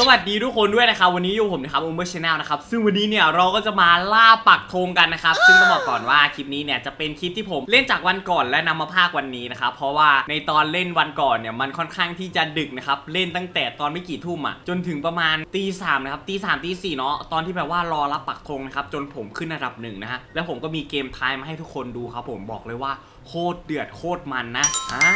สวัสดีทุกคนด้วยนะครับวันนี้อยู่ผมนะครับอุมเบอร์ชาแนลนะครับซึ่งวันนี้เนี่ยเราก็จะมาล่าปักธงกันนะครับซึ่งต้องบอกก่อนว่าคลิปนี้เนี่ยจะเป็นคลิปที่ผมเล่นจากวันก่อนและนำมาพากย์วันนี้นะครับเพราะว่าในตอนเล่นวันก่อนเนี่ยมันค่อนข้างที่จะดึกนะครับเล่นตั้งแต่ตอนไม่กี่ทุ่มอะจนถึงประมาณตีสามนะครับตีสามตีสี่เนาะตอนที่แบบว่ารอรับปักธงนะครับจนผมขึ้นระดับหนึ่งนะฮะแล้วผมก็มีเกมทายมาให้ทุกคนดูครับผมบอกเลยว่าโคตรเดือดโคตรมันนะอ่า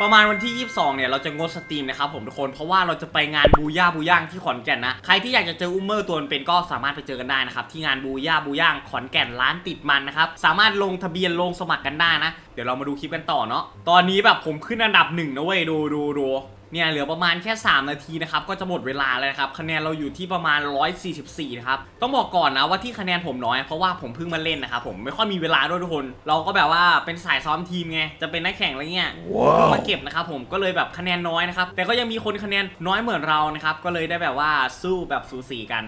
ประมาณวันที่ 22เนี่ยเราจะงดสตรีมนะครับผมทุกคนเพราะว่าเราจะไปงานบูย่าบูย่างที่ขอนแก่นนะใครที่อยากจะเจออุ้มเมอร์ตัวเป็นก็สามารถไปเจอกันได้นะครับที่งานบูย่าบูย่างขอนแก่นร้านติดมันนะครับสามารถลงทะเบียนลงสมัครกันได้นะ เดี๋ยวเรามาดูคลิปกันต่อเนาะตอนนี้แบบผมขึ้นอันดับหนึ่งนะเว้ยดูดูดู เนี่ยเหลือประมาณแค่ 3 นาทีนะครับก็จะหมดเวลาแล้วนะครับคะแนนเราอยู่ที่ประมาณ 144นะครับต้องบอกก่อนนะว่าที่คะแนนผมน้อยเพราะว่าผมเพิ่งมาเล่นนะครับผมไม่ค่อยมีเวลาด้วยทุกคน เราก็แบบว่าเป็นสายซ้อมทีมไงจะเป็นนักแข่งอะไรเงี้ยเพิ่งมาเก็บนะครับผมก็เลยแบบคะแนนน้อยนะครับแต่ก็ยังมีคนคะแนนน้อยเหมือนเรานะครับก็เลยได้แบบว่าสู้แบบสูสีกัน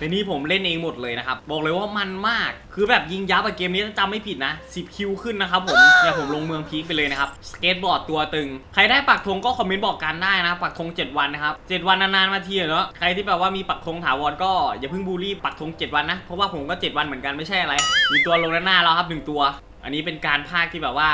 ในนี้ผมเล่นเองหมดเลยนะครับ บอกเลยว่ามันมาก คือแบบยิงยับอะเกมนี้ถ้าจำไม่ผิดนะ 10 คิวขึ้นนะครับผมเนี่ยผมลงเมืองพีคไปเลยนะครับ สเก็ตบอร์ดตัวตึง ใครได้ปักธงก็คอมเมนต์บอกกันได้นะ ปักธง 7 วันนะครับ 7 วันนานๆมาทีเนาะ ใครที่แบบว่ามีปักธงถาวรก็อย่าเพิ่งบูลลี่ปักธง 7 วันนะ เพราะว่าผมก็ 7 วันเหมือนกันไม่ใช่อะไร มีตัวลงด้านหน้าแล้วครับหนึ่งตัว อันนี้เป็นการพากย์ที่แบบว่า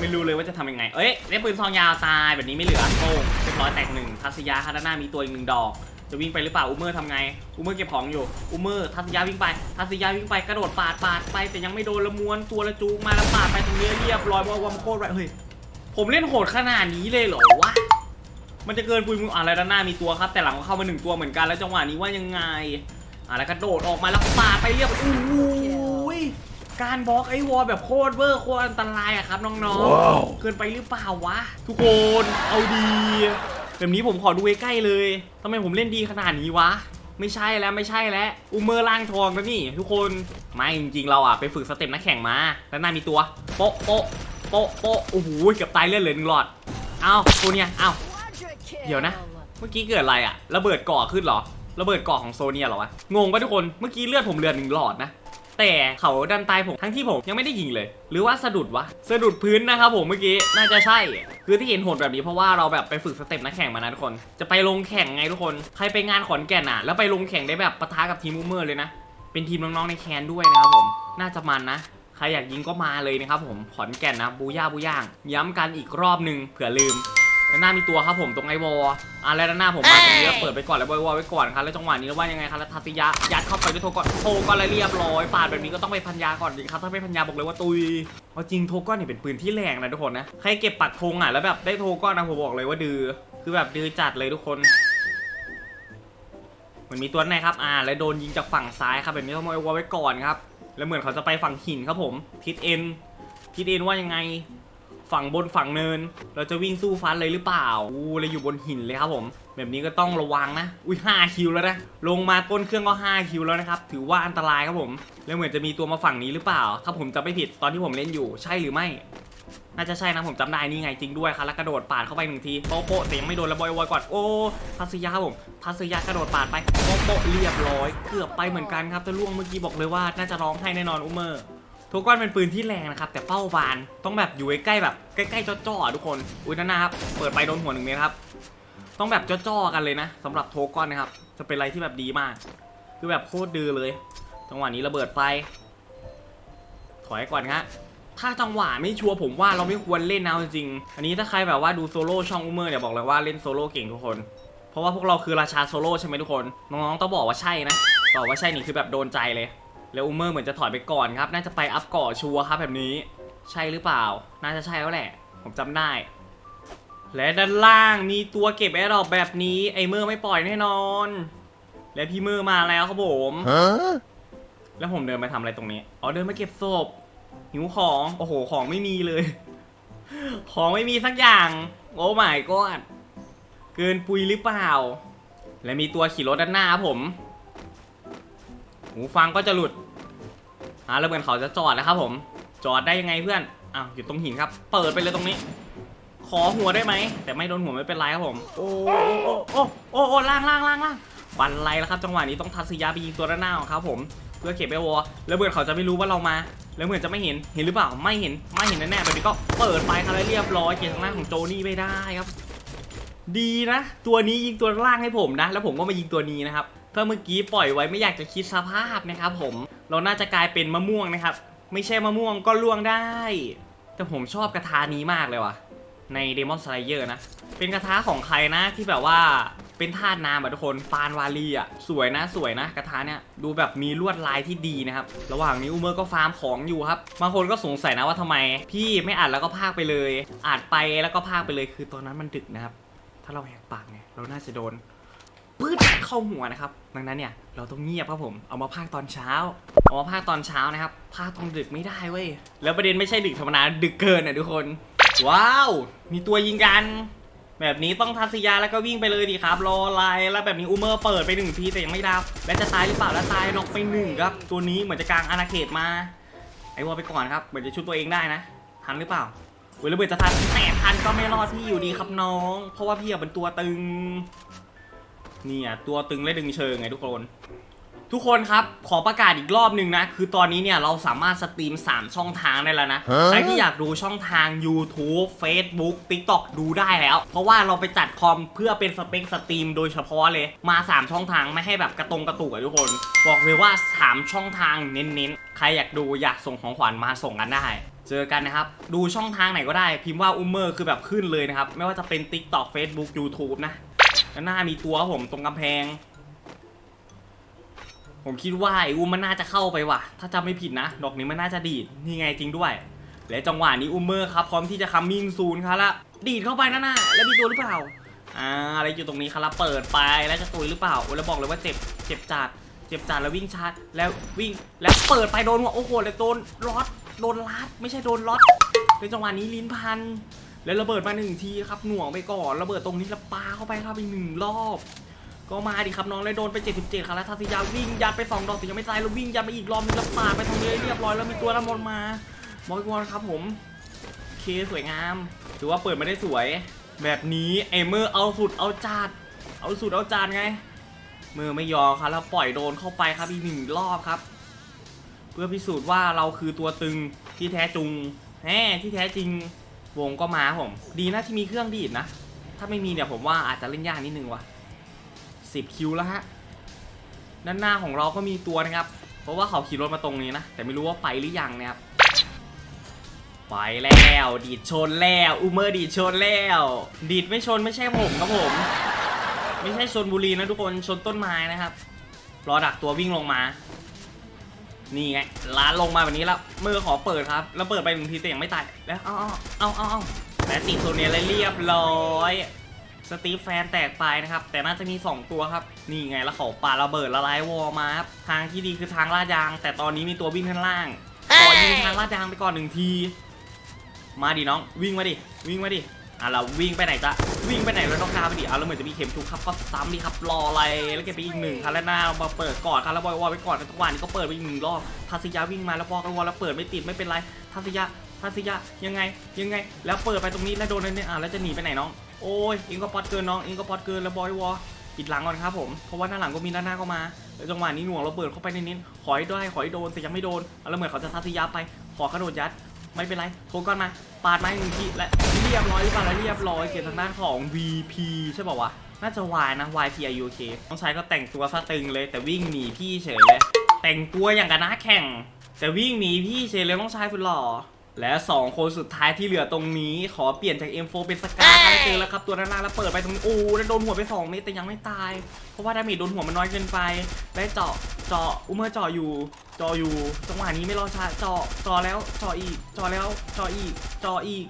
ไม่รู้เลยว่าจะทำยังไง เอ้ยเล่นปืนซองยาวตายแบบนี้ไม่เหลือโป้งเรียบร้อยแตกหนึ่งทัศยาคาด้านหน้ามีตัวอีกหนึ่งดอก จะวิ่งไปหรือเปล่าอุมเมอร์ทำไงอุมเมอร์เก็บของอยู่อุมเมอร์ทัศยาวิ่งไปทัศยาวิ่งไปกระโดดปาดปาดไปแต่ยังไม่โดนละม้วนตัวละจูงมาแล้วปาดไปตรงนี้เรียบร้อยว่าวามโคตรไรเฮ้ยผมเล่นโหดขนาดนี้เลยเหรอวะมันจะเกินปุยมึงอะไรด้านหน้ามีตัวครับ แต่หลังก็เข้ามาหนึ่งตัวเหมือนกันแล้วจังหวะนี้ว่ายังไงอะแล้วกระโดดออกมาแล้วปาดไปเรียบโอ้ยการบล็อกไอ้วอลแบบโคตรเวอร์โคตรอันตรายอะครับน้องๆเกินไปหรือเปล่าวะ ทุกคนเอาดี แบบนี้ผมขอดูใกล้ๆเลยทำไมผมเล่นดีขนาดนี้วะ ไม่ใช่แล้วไม่ใช่แล้วอุมเมอร์ล่างทองแล้วนี่ ทุกคนไม่จริงๆเราอะไปฝึกสเต็ปนักแข่งมา แล้วน่ามีตัวโป๊ะโป๊ะโป๊ะโป๊ะโอ้โหเกือบตายเลือดเหลือหนึ่งหลอดเอ้าตัวเนี้ยเอ้าเดี๋ยวนะ เมื่อกี้เกิดอะไรอะระเบิดก่อขึ้นเหรอระเบิดก่อของโซเนียเหรอวะงงปะทุกคนเมื่อกี้เลือดผมเหลือหนึ่งหลอดนะ แต่เขาดันตายผมทั้งที่ผมยังไม่ได้ยิงเลย หรือว่าสะดุดวะสะดุดพื้นนะครับผมเมื่อกี้น่าจะใช่ คือที่เห็นโหดแบบนี้เพราะว่าเราแบบไปฝึกสเต็ปนักแข่งมานะทุกคน จะไปลงแข่งไงทุกคนใครไปงานขอนแก่นอะแล้วไปลงแข่งได้แบบปะทะกับทีมมูเมอร์เลยนะเป็นทีมน้องๆในแคนด้วยนะครับผมน่าจะมันนะใครอยากยิงก็มาเลยนะครับผมขอนแก่นนะบูย่าบูย่าง ย้ำกันอีกรอบหนึ่งเผื่อลืม ด้านหน้ามีตัวครับผมตรงไอวอลอะแล้วด้านหน้าผมมาตรงนี้แล้วเปิดไปก่อนแล้วบอยวอลไว้ก่อนครับแล้วจังหวะนี้แล้วว่ายังไงครับแล้วทัศยะยัดเข้าไปด้วยโทก่อนโทก่อนอะไรเรียบร้อยปาดแบบนี้ก็ต้องไปพันยาก่อนดีครับถ้าไม่พันยาบอกเลยว่าตุยเอาจริงโทก้อนเนี่ยเป็นปืนที่แรงนะทุกคนนะใครเก็บปักธงอะแล้วแบบได้โทก้อนนะผมบอกเลยว่าดื้อคือแบบดื้อจัดเลยทุกคนมันมีตัวไหนครับ อ่า แล้วโดนยิงจากฝั่งซ้ายครับ แบบนี้ต้องเอาไว้ไว้ก่อนครับ แล้วเหมือนเขาจะไปฝั่งหินครับผม ทิศเอ็น ทิศเอ็นว่ายังไง ฝั่งบนฝั่งเนิน เราจะวิ่งสู้ฟันเลยหรือเปล่าอู้เราอยู่บนหินเลยครับผม แบบนี้ก็ต้องระวังนะ อุ้ย5คิวแล้วนะ ลงมาต้นเครื่องก็5คิวแล้วนะครับ ถือว่าอันตรายครับผม แล้วเหมือนจะมีตัวมาฝั่งนี้หรือเปล่า ถ้าผมจำไม่ผิดตอนที่ผมเล่นอยู่ ใช่หรือไม่ น่าจะใช่นะผมจำได้นี่ไงจริงด้วยครับแล้วกระโดดปาดเข้าไปหนึ่งทีโป๊ะโป๊ะแต่ยังไม่โดนแล้วบอยวอยก่อนโอ้ทัศยาครับผมทัศยากระโดดปาดไปโป๊ะโป๊ะเรียบร้อย เกือบไปเหมือนกันครับแต่ล่วงเมื่อกี้บอกเลยว่าน่าจะร้องให้แน่นอนอุมเมอร์ ทุกก้อนเป็นปืนที่แรงนะครับ แต่เป้าบานต้องแบบอยู่ใกล้ๆแบบใกล้ๆจ่อๆอะทุกคนอุ้ยนั่นนะครับเปิดไปโดนหัวหนึ่งเมตรครับ ต้องแบบจ่อๆกันเลยนะสำหรับโทก้อนนะครับ จะเป็นอะไรที่แบบดีมาก คือแบบโคตรดื้อเลย จังหวะนี้ระเบิดไป ถอยก่อนฮะถ้าจังหวะไม่ชัวร์ผมว่าเราไม่ควรเล่นนะเอาจริงๆอันนี้ถ้าใครแบบว่าดูโซโล่ช่องอุมเมอร์เนี่ยบอกเลยว่าเล่นโซโล่เก่งทุกคน เพราะว่าพวกเราคือราชาโซโล่ใช่ไหมทุกคนน้องๆต้องบอกว่าใช่นะตอบว่าใช่นี่คือแบบโดนใจเลย แล้วอุมเมอร์เหมือนจะถอยไปก่อนครับ น่าจะไปอัพก่อชัวร์ครับแบบนี้ ใช่หรือเปล่า น่าจะใช่แล้วแหละ ผมจำได้ และด้านล่างมีตัวเก็บแอร์ดรอปแบบนี้ไอเมอร์ไม่ปล่อยแน่นอน และพี่เมอร์มาแล้วครับผม Huh? แล้วผมเดินมาทำอะไรตรงนี้ อ๋อเดินมาเก็บศพหิวของ โอ้โห ของไม่มีเลย ของไม่มีสักอย่าง โอ้ my god เกินปุยหรือเปล่า และมีตัวขี่รถด้านหน้าครับผม หูฟังก็จะหลุดอ่าแล้วเหมือนเขาจะจอดนะครับผม จอดได้ยังไงเพื่อนอ้าวอยู่ตรงหินครับ เปิดไปเลยตรงนี้ ขอหัวได้ไหม แต่ไม่โดนหัวไม่เป็นไรครับผมโอ้โอ้โอ้โอ้โอ้โอ้ล่างล่างล่างล่างบันไลแล้วครับ จังหวะนี้ต้องทัศยาไปยิงตัวด้านหน้าของเขาผม เพื่อเก็บไอวอแล้วเหมือนเขาจะไม่รู้ว่าเรามา แล้วเหมือนจะไม่เห็น เห็นหรือเปล่า ไม่เห็น ไม่เห็นแน่ๆแบบนี้ก็เปิดไปครับแล้วเรียบร้อยเก็บทางหน้าของโจนี่ไม่ได้ครับ ดีนะ ตัวนี้ยิงตัวล่างให้ผมนะ แล้วผมก็มายิงตัวนี้นะครับ ถ้าเมื่อกี้ปล่อยไว้ไม่อยากจะคิดสภาพนะครับผมเราน่าจะกลายเป็นมะม่วงนะครับ ไม่ใช่มะม่วงก็ล่วงได้ แต่ผมชอบกระทานี้มากเลยว่ะ ใน Demon Slayer นะ เป็นกระทะของใครนะที่แบบว่าเป็นธาตุน้ำแบบทุกคนปานวาลีอะสวยนะสวยนะกระทะเนี่ยดูแบบมีลวดลายที่ดีนะครับ ระหว่างนี้อูเมอร์ก็ฟาร์มของอยู่ครับบางคนก็สงสัยนะว่าทำไม พี่ไม่อ่านแล้วก็พากไปเลยอ่านไปแล้วก็พากไปเลยคือตอนนั้นมันดึกนะครับ ถ้าเราแหกปากเนี่ยเราน่าจะโดน ปื้ดเข้าหัวนะครับ ดังนั้นเนี่ยเราต้องเงียบครับผม เอามาพากตอนเช้า เอามาพากตอนเช้านะครับพากตอนดึกไม่ได้เว้ย แล้วประเด็นไม่ใช่ดึกธรรมดา ดึกเกินอะทุกคน ว้าว มีตัวยิงกัน แบบนี้ต้องทัศยาแล้วก็วิ่งไปเลยดีครับ รอไลน์แล้วแบบนี้อูเมอร์เปิดไปหนึ่งทีแต่ยังไม่ดับ และจะตายหรือเปล่า แล้วตายน็อกไปหนึ่งครับ ตัวนี้เหมือนจะกลางอาณาเขตมา ไอ้วอไปก่อนครับ เหมือนจะชุบตัวเองได้นะ ทันหรือเปล่าเวลาเบิดจะทันแต่ทันก็ไม่รอดพี่อยู่ดีครับน้อง เพราะว่าพี่อะเป็นตัวตึง เนี่ยตัวตึงและดึงเชิงไงทุกคน ทุกคนครับขอประกาศอีกรอบหนึ่งนะ คือตอนนี้เนี่ยเราสามารถสตรีม 3 ช่องทางได้แล้วนะฮะใครที่อยากดูช่องทาง YouTube Facebook TikTok ดูได้แล้ว เพราะว่าเราไปจัดคอมเพื่อเป็นสเปคสตรีมโดยเฉพาะเลยมา 3 ช่องทางไม่ให้แบบกระตรงกระตุกอะทุกคน บอกเลยว่า 3 ช่องทางเน้นๆ ใครอยากดูอยากส่งของขวัญมาส่งกันได้เจอกันนะครับ ดูช่องทางไหนก็ได้ พิมพ์ว่าอุมเมอร์คือแบบขึ้นเลยนะครับ ไม่ว่าจะเป็น TikTok Facebook YouTube นะ แล้วหน้ามีตัวผมตรงกำแพง ผมคิดว่าไอ้อุ้มมันน่าจะเข้าไปว่ะ ถ้าจำไม่ผิดนะ ดอกนี้มันน่าจะดีด นี่ไงจริงด้วย และจังหวะนี้อุมเมอร์ครับพร้อมที่จะคัมมิ่งซูนครับละ ดีดเข้าไปนั่นน่ะแล้วมีตัวหรือเปล่า อ่าอะไรอยู่ตรงนี้ครับเปิดไปแล้วจะตุยหรือเปล่า โอ้แล้วบอกเลยว่าเจ็บ เจ็บจัด เจ็บจัดแล้ววิ่งชาร์จแล้ววิ่ง แล้วเปิดไปโดนหัวโอ้โหแล้วโดนล็อต โดนลัด ไม่ใช่โดนล็อตในจังหวะนี้ลิ้นพัน แล้วระเบิดมาหนึ่งทีครับหน่วงไปก่อนระเบิดตรงนี้แล้วปาเข้าไปครับอีกหนึ่งรอบ ก็มาดิครับน้องเลยโดนไป 77ครับแล้วทัศยาวิ่งยัดไป2ดอกแต่ยังไม่ตายแล้ววิ่งยัดไปอีกรอบนึงแล้วปาดไปทางนี้เรียบร้อยแล้วมีตัวละมนมาบอยกวนครับผมเคสวยงามถือว่าเปิดมาได้สวย แบบนี้ไอเมอร์เอาสุดเอาจัดเอาสุดเอาจัดไงมือไม่ยอมครับแล้วปล่อยโดนเข้าไปครับอีกหนึ่งรอบครับเพื่อพิสูจน์ว่าเราคือตัวตึงที่แท้จริงแหมที่แท้จริง วงก็มาผม ดีนะที่มีเครื่องดีดนะ ถ้าไม่มีเนี่ยผมว่าอาจจะเล่นยากนิดนึงว่ะ10คิวแล้วฮะ ด้านหน้าของเราก็มีตัวนะครับ เพราะว่าเขาขี่รถมาตรงนี้นะ แต่ไม่รู้ว่าไปหรือยังนะครับ ไปแล้วดีดชนแล้วอูเมอร์ดีดชนแล้ว ดีดไม่ชนไม่ใช่ผมครับผม ไม่ใช่ชนบุรีนะทุกคนชนต้นไม้นะครับ รอดักตัววิ่งลงมา นี่ไงล้านลงมาแบบนี้แล้วมือขอเปิดครับ แล้วเปิดไปหนึ่งทีแต่ยังไม่ตายแล้วเอาเอาเอาเอาและติดโซเนียเลยเรียบร้อยสตีฟแฟนแตกไปนะครับ แต่น่าจะมี 2 ตัวครับ นี่ไงแล้วเขาปาระเบิดละลายวอลมาครับทางที่ดีคือทางลาดยาง แต่ตอนนี้มีตัววิ่งข้างล่างขอยิงทางลาดยางไปก่อนหนึ่งที มาดิน้องวิ่งมาดิวิ่งมาดิ อะเราวิ่งไปไหนจ๊ะวิ่งไปไหนแล้วต้องกาไปดิอะแล้วเหมือนจะมีเข็มทุกครับก็ซ้ำดิครับรออะไรแล้วเก็บไปอีกหนึ่งครับแล้วหน้ามาเปิดก่อนครับแล้วบอยวอลไปก่อนในจังหวะนี้ก็เปิดไปอีกหนึ่งรอบทัศยาวิ่งมาแล้วบอกกันวอลแล้วเปิดไม่ติดไม่เป็นไรทัศยาทัศยายังไงยังไง แล้วเปิดไปตรงนี้แล้วโดนเนี่ยอะแล้วจะหนีไปไหนน้องโอ้ยอิงก็ปอดเกินน้องอิงก็ปอดเกินแล้วบอยวอลปิดหลังก่อนครับผมเพราะว่าหน้าหลังก็มีด้าหน้าก็มาแล้วจังหวะนี้หน่วงเราเปิดเข้าไปในนี้ขอให้ได้ขอให้โดนแต่ยังไม่โดนแล้วเหมือนเขาจะทัศยาไปขอกระโดดยัด ไม่เป็นไรโทรก่อนมา ปาดมาหนึ่งทีและเรียบร้อยหรือเปล่าและเรียบร้อยเกียรติทางด้านของ VP ใช่ป่าวะ น่าจะ Y นะ YP I U K น้องชายก็แต่งตัวซะตึงเลย แต่วิ่งหนีพี่เฉยเลย แต่งตัวอย่างกับนักแข่ง แต่วิ่งหนีพี่เฉยเลยน้องชายสุดหล่อ และ 2 คนสุดท้ายที่เหลือตรงนี้ ขอเปลี่ยนจาก M4 เป็นสกาได้เจอแล้วครับตัวด้านล่างแล้วเปิดไปตรงนี้โอ้แล้วโดนหัวไป2เมตรแต่ยังไม่ตาย เพราะว่าดาเมจโดนหัวมันน้อยเกินไปได้เจาะเจาะอุเมอร์เจาะอยู่เจาะอยู่จังหวะนี้ไม่รอช้าเจาะเจาะแล้วเจาะอีกเจาะแล้วเจาะอีกเจาะอีก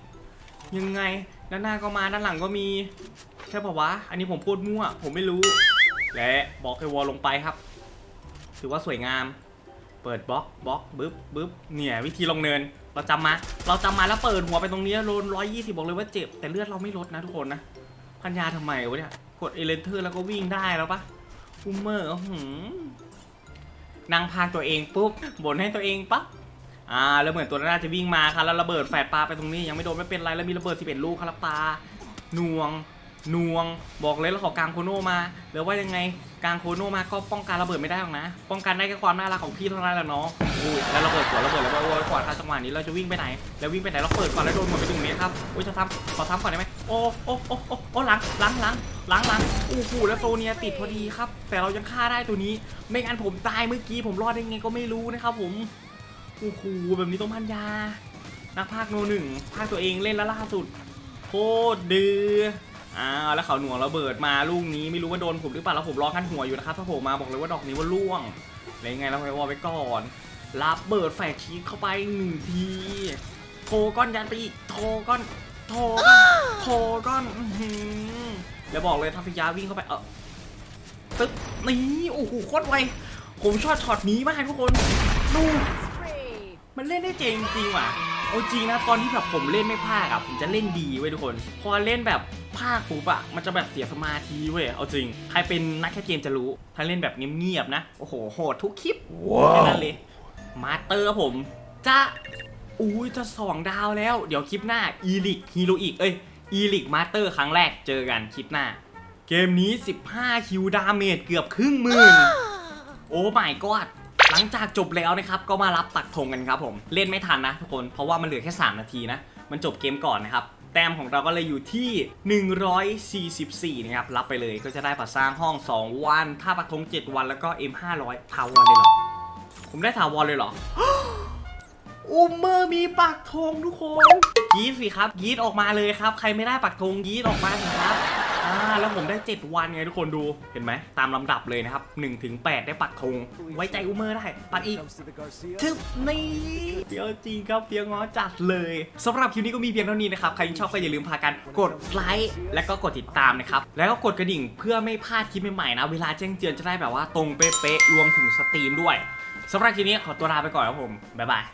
ยังไงด้านหน้าก็มาด้านหลังก็มีใช่ปะวะอันนี้ผมพูดมั่ว ผมไม่รู้ และบล็อกไอวอลลงไปครับ ถือว่าสวยงาม เปิดบล็อกบล็อกบึ๊บบึ๊บเนี่ยวิธีลงเนิน เราจำมา เราจำมาแล้วเปิดหัวไปตรงนี้โดนร้อยยี่สิบบอกเลยว่าเจ็บ แต่เลือดเราไม่ลดนะทุกคนนะพันยาทำไมวะเนี่ย กดเอเลนเทอร์แล้วก็วิ่งได้แล้วปะอุมเมอร์หือนั่งพากตัวเองปุ๊บบ่นให้ตัวเองปั๊บอ่าแล้วเหมือนตัวน่าจะวิ่งมาครับแล้วระเบิดแฝดปลาไปตรงนี้ยังไม่โดนไม่เป็นไรแล้วมีระเบิด11ลูกครับปลาหน่วงหน่วง บอกเลยแล้วขอกลางโคโนมาหรือว่ายังไง กางโคโนมาก็ป้องกันระเบิดไม่ได้หรอกนะ ป้องกันได้แค่ความน่ารักของพี่เท่านั้นแหละเนาะอุ้ยแล้วระเบิดก่อนระเบิดแล้วโอ้ยก่อนครับจังหวะนี้เราจะวิ่งไปไหน แล้ววิ่งไปไหนเราเปิดก่อนแล้วโดนหมดไปตรงนี้ครับอุ้ยจะทำขอทำก่อนได้ไหมโอ้โอ้โอ้โอ้โอ้หลังหลังหลังหลังหลังโอ้โหแล้วโซเนียติดพอดีครับ แต่เรายังฆ่าได้ตัวนี้ ไม่งั้นผมตายเมื่อกี้ผมรอดได้ไงก็ไม่รู้นะครับผมโอ้โหแบบนี้ต้องพันยา นักภาคโนหนึ่งภาคตัวเองเล่นแล้วล่าสุดโคตรดื้อ อ้าวแล้วเขาหน่วงระเบิดมาลูกนี้ไม่รู้ว่าโดนผมหรือเปล่าแล้วผมร้องขั้นหัวอยู่นะครับถ้าผมมาบอกเลยว่าดอกนี้ว่าล่วงอะไรไงเราไปวอลไปก่อนรับเบิดแฝกชีสเข้าไปหนึ่งทีโทก้อนยันไปอีกโทก้อนโทก้อนโทก้อนอือแล้วบอกเลยทัฟยาวิ่งเข้าไปเออตึ๊บนี่โอ้โหโคตรไวผมชอบช็อตนี้มากทุกคนดู มันเล่นได้เจ๋งจริงว่ะเอาจริงนะตอนที่แบบผมเล่นไม่พลาดอะผมจะเล่นดีเว้ยทุกคน พอเล่นแบบพลาดปุ๊บอะมันจะแบบเสียสมาธิเว้ยเอาจริง ใครเป็นนักแคสเกมจะรู้ ถ้าเล่นแบบเงียบๆนะ โอ้โหโหดทุกคลิปแค่นั้นเลย มาสเตอร์ผมจะอุ้ยจะสองดาวแล้ว เดี๋ยวคลิปหน้าอีลิกฮีโรอีกเอ้ยอีลิกมาสเตอร์ครั้งแรกเจอกันคลิปหน้า เกมนี้ 15 คิวดาเมจเกือบครึ่งหมื่น โอ้ my god หลังจากจบแล้วนะครับก็มารับปักธงกันครับผมเล่นไม่ทันนะทุกคนเพราะว่ามันเหลือแค่ 3 นาทีนะ มันจบเกมก่อนนะครับแต้มของเราก็เลยอยู่ที่ 144 นะครับ รับไปเลยก็จะได้ปัดสร้างห้อง 2 วันถ้าปักธง 7 วันแล้วก็ M500 ถาวรเลยเหรอ ผมได้ถาวรเลยเหรออุมเมอร์มีปักธงทุกคนกรีดสิครับกรีดออกมาเลยครับ ใครไม่ได้ปักธงกรีดออกมาสิครับ แล้วผมได้ 7 วันไงทุกคนดูเห็นไหมตามลำดับเลยนะครับ1ถึง8ได้ปักธงไว้ใจอุมเมอร์ได้ ปักอีกทึบนี่เฟี้ยวจริงครับเฟี้ยวง้อจัดเลยสำหรับคลิปนี้ก็มีเพียงเท่านี้นะครับใครที่ชอบก็อย่าลืมพากันกดไลค์และก็กดติดตามนะครับแล้วก็กดกระดิ่งเพื่อไม่พลาดคลิปใหม่ๆนะเวลาแจ้งเตือนจะได้แบบว่าตรงเป๊ะๆรวมถึงสตรีมด้วยสำหรับคลิปนี้ขอตัวลาไปก่อนครับผมบ๊ายบาย